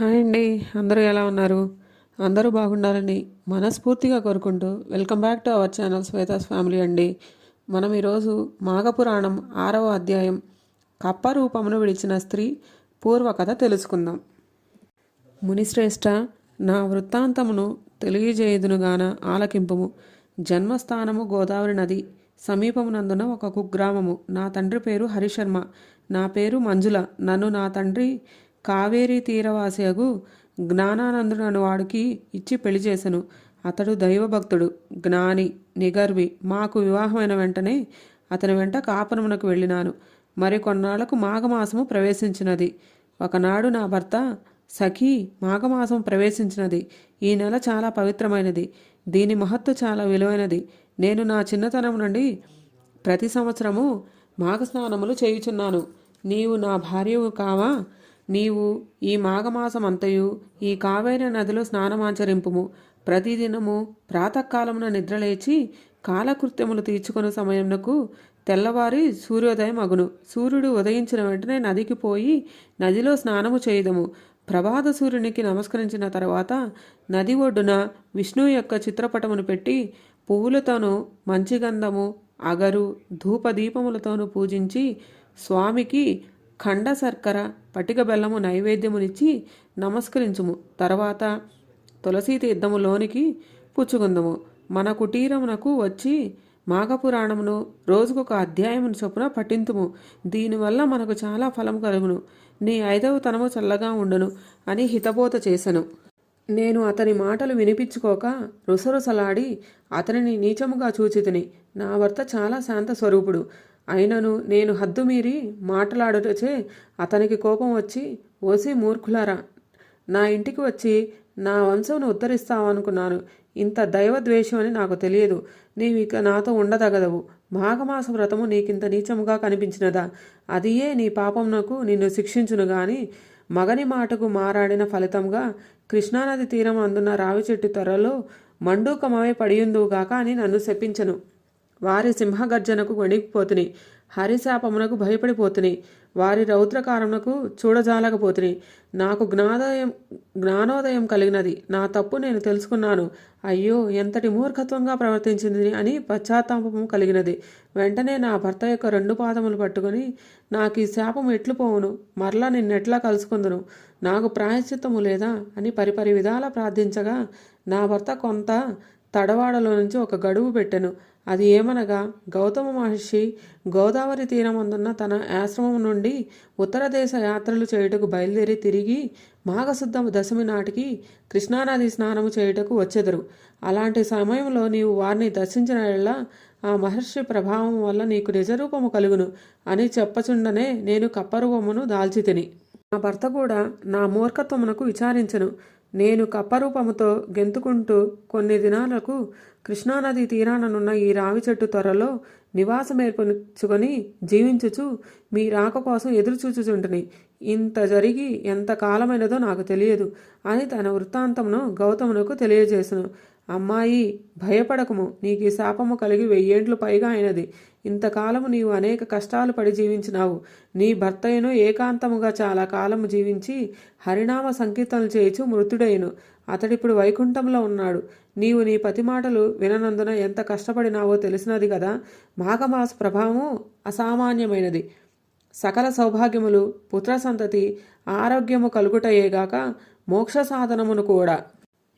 Hi అండి అందరూ ఎలా ఉన్నారు? అందరూ బాగుండాలని మనస్ఫూర్తిగా కోరుకుంటూ welcome back to our channel Shweta's family అండి. మనం ఈరోజు మాఘపురాణం ఆరవ అధ్యాయం కప్ప రూపమును విడిచిన స్త్రీ పూర్వకథ తెలుసుకుందాం. మునిశ్రేష్ఠ నా వృత్తాంతమును తెలియజేయుదునుగాన ఆలకింపుము. జన్మస్థానము గోదావరి నది సమీపమునందున ఒక కుగ్రామము. నా తండ్రి పేరు హరిశర్మ. నా పేరు మంజుల. నన్ను నా తండ్రి కావేరీ తీరవాసియగు జ్ఞానానందుడు వాడికి ఇచ్చి పెళ్ళి చేశాను అతడు దైవభక్తుడు జ్ఞాని నిగర్వి. మాకు వివాహమైన వెంటనే అతని వెంట కాపురమునకు వెళ్ళినాను. మరి కొన్నాళ్ళకు మాఘమాసము ప్రవేశించినది. ఒకనాడు నా భర్త సఖీ మాఘమాసం ప్రవేశించినది. ఈ నెల చాలా పవిత్రమైనది. దీని మహత్వ చాలా విలువైనది. నేను నా చిన్నతనం నుండి ప్రతి సంవత్సరము మాఘస్నానములు చేయుచున్నాను. నీవు నా భార్యవు కావా? నీవు ఈ మాఘమాసమంతయు ఈ కావేరి నదిలో స్నానమాచరింపుము. ప్రతిదినము ప్రాతకాలమున నిద్రలేచి కాలకృత్యములు తీర్చుకుని సమయమునకు తెల్లవారి సూర్యోదయం అగును సూర్యుడు ఉదయించిన వెంటనే నదికి పోయి నదిలో స్నానము చేయదము. ప్రభాత సూర్యునికి నమస్కరించిన తర్వాత నది ఒడ్డున విష్ణువు యొక్క చిత్రపటమును పెట్టి పువ్వులతోనూ మంచి గంధము అగరు ధూపదీపములతోనూ పూజించి స్వామికి ఖండ శర్కర పటిక బెల్లము నైవేద్యమునిచ్చి నమస్కరించుము. తర్వాత తులసీ తీర్థములోనికి పుచ్చుకుందము. మన కుటీరమునకు వచ్చి మాఘపురాణమును రోజుకొక అధ్యాయమును చొప్పున పఠింతుము. దీనివల్ల మనకు చాలా ఫలం కలుగును. నీ ఐదవ తనము చల్లగా ఉండును అని హితబోధ చేశను నేను అతని మాటలు వినిపించుకోక రుసరుసలాడి అతనిని నీచముగా చూచితిని. నా భర్త చాలా శాంత స్వరూపుడు. అయినను నేను హద్దుమీరి మాట్లాడుటచే అతనికి కోపం వచ్చి ఓసి మూర్ఖులారా నా ఇంటికి వచ్చి నా వంశంను ఉద్ధరిస్తావనుకున్నాను. ఇంత దైవద్వేషం అని నాకు తెలియదు. నీవు ఇక నాతో ఉండదగదవు. మాఘమాస వ్రతము నీకింత నీచముగా కనిపించినదా? అదియే నీ పాపమునకు నిన్ను శిక్షించును గాని మగని మాటకు మారాడిన ఫలితంగా కృష్ణానది తీరం అందున్న రావి చెట్టు త్వరలో మండూకమై పడియుందువుగాక అని నన్ను శపించను. వారి సింహగర్జనకు వణికిపోతుని హరిశాపమునకు భయపడిపోతుని వారి రౌద్రకారమునకు చూడజాలకపోతుని నాకు జ్ఞానోదయం జ్ఞానోదయం కలిగినది నా తప్పు నేను తెలుసుకున్నాను. అయ్యో ఎంతటి మూర్ఖత్వంగా ప్రవర్తించింది అని పశ్చాత్తాపము కలిగినది. వెంటనే నా భర్త యొక్క రెండు పాదములు పట్టుకొని నాకు ఈ శాపం ఎట్లు పోవును? మరలా నిన్నెట్లా కలుసుకుందును? నాకు ప్రాయశ్చిత్తము లేదా? అని పరిపరి విధాలా ప్రార్థించగా నా భర్త కొంత తడవాడలో నుంచి ఒక గడువు పెట్టెను. అది ఏమనగా గౌతమ మహర్షి గోదావరి తీరమందున్న తన ఆశ్రమం నుండి ఉత్తర దేశ యాత్రలు చేయుటకు బయలుదేరి తిరిగి మాఘశుద్ధ దశమి నాటికి కృష్ణానది స్నానము చేయుటకు వచ్చెదరు. అలాంటి సమయంలో నీవు వారిని దర్శించిన ఎడల ఆ మహర్షి ప్రభావం వల్ల నీకు నిజరూపము కలుగును అని చెప్పచుండనే నేను కప్పరూపమును దాల్చితిని. నా భర్త కూడా నా మూర్ఖత్వమునకు విచారించెను. నేను కప్పరూపముతో గెంతుకుంటూ కొన్ని దినాలకు కృష్ణానది తీరాననున్న ఈ రావి చెట్టు త్వరలో నివాసం ఏర్పరుచుకొని జీవించుచు మీ రాక కోసం ఎదురుచూచుచుంటుని. ఇంత జరిగి ఎంత కాలమైనదో నాకు తెలియదు అని తన వృత్తాంతమును గౌతమునకు తెలియజేసాను. అమ్మాయి భయపడకము. నీకు ఈ శాపము కలిగి వెయ్యేండ్లు పైగా అయినది. ఇంతకాలము నీవు అనేక కష్టాలు పడి జీవించినావు. నీ భర్తయ్యను ఏకాంతముగా చాలా కాలము జీవించి హరినామ సంకీర్తనలు చేయుచు మృతుడైను. అతడిప్పుడు వైకుంఠంలో ఉన్నాడు. నీవు నీ పతి మాటలు విననందున ఎంత కష్టపడినావో తెలిసినది కదా మాఘమాస ప్రభావము అసామాన్యమైనది. సకల సౌభాగ్యములు పుత్ర సంతతి ఆరోగ్యము కలుగుటయేగాక మోక్ష సాధనమును కూడా.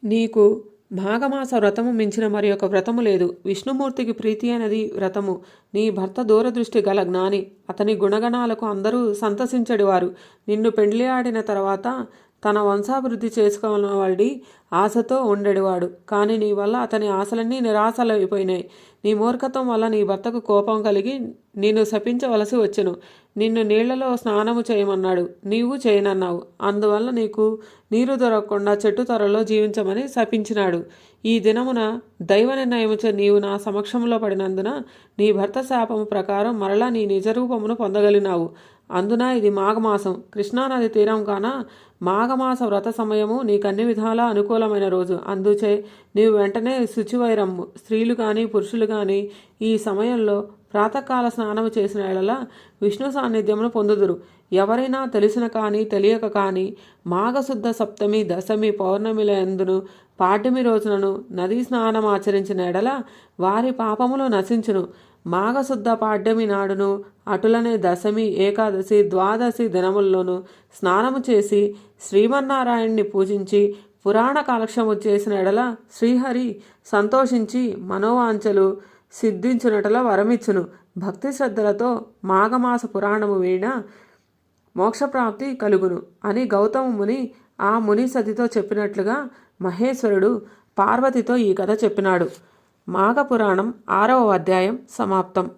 నీకు మాఘమాస వ్రతము మించిన మరి ఒక వ్రతము లేదు. విష్ణుమూర్తికి ప్రీతి అనేది వ్రతము. నీ భర్త దూరదృష్టి గల జ్ఞాని. అతని గుణగణాలకు అందరూ సంతసించడివారు. నిన్ను పెండ్లి ఆడిన తర్వాత తన వంశాభివృద్ధి చేసుకోవాడి ఆశతో ఉండేవాడు. కానీ నీ వల్ల అతని ఆశలన్నీ నిరాశలైపోయినాయి. నీ మూర్ఖత్వం వల్ల నీ భర్తకు కోపం కలిగి నిన్ను శపించవలసి వచ్చును. నిన్ను నీళ్ళలో స్నానము చేయమన్నాడు. నీవు చేయనన్నావు. అందువల్ల నీకు నీరు దొరకకుండా చెట్టు త్వరలో జీవించమని శపించినాడు. ఈ దినమున దైవ నిర్ణయముచే నీవు నా సమక్షంలో పడినందున నీ భర్త శాపము ప్రకారం మరలా నీ నిజరూపమును పొందగలినావు అందున ఇది మాఘమాసం. కృష్ణానది తీరం కాన మాఘమాస వ్రత సమయము నీకన్ని విధాలా అనుకూలమైన రోజు. అందుచే నీవు వెంటనే శుచివైరమ్ము స్త్రీలు కానీ పురుషులు కానీ ఈ సమయంలో ప్రాతకాల స్నానము చేసిన ఎడల విష్ణు సాన్నిధ్యమును పొందుదురు. ఎవరైనా తెలిసిన కానీ తెలియక కానీ మాఘశుద్ధ సప్తమి దశమి పౌర్ణమిల ఎందును పాడ్యమి రోజునను నదీ స్నానం ఆచరించిన ఎడల వారి పాపములు నశించును. మాఘశుద్ధ పాడ్యమి నాడును అటులనే దశమి ఏకాదశి ద్వాదశి దినముల్లోనూ స్నానము చేసి శ్రీమన్నారాయణ్ణి పూజించి పురాణ కాలక్షము చేసిన ఎడల శ్రీహరి సంతోషించి మనోవాంఛలు సిద్ధించునటల వరమిచ్చును. భక్తి శ్రద్ధలతో మాఘమాస పురాణము వీణ మోక్షప్రాప్తి కలుగును అని గౌతమ ముని ఆ ముని సతితో చెప్పినట్లుగా మహేశ్వరుడు పార్వతితో ఈ కథ చెప్పినాడు. మాఘపురాణం ఆరవ అధ్యాయం సమాప్తం.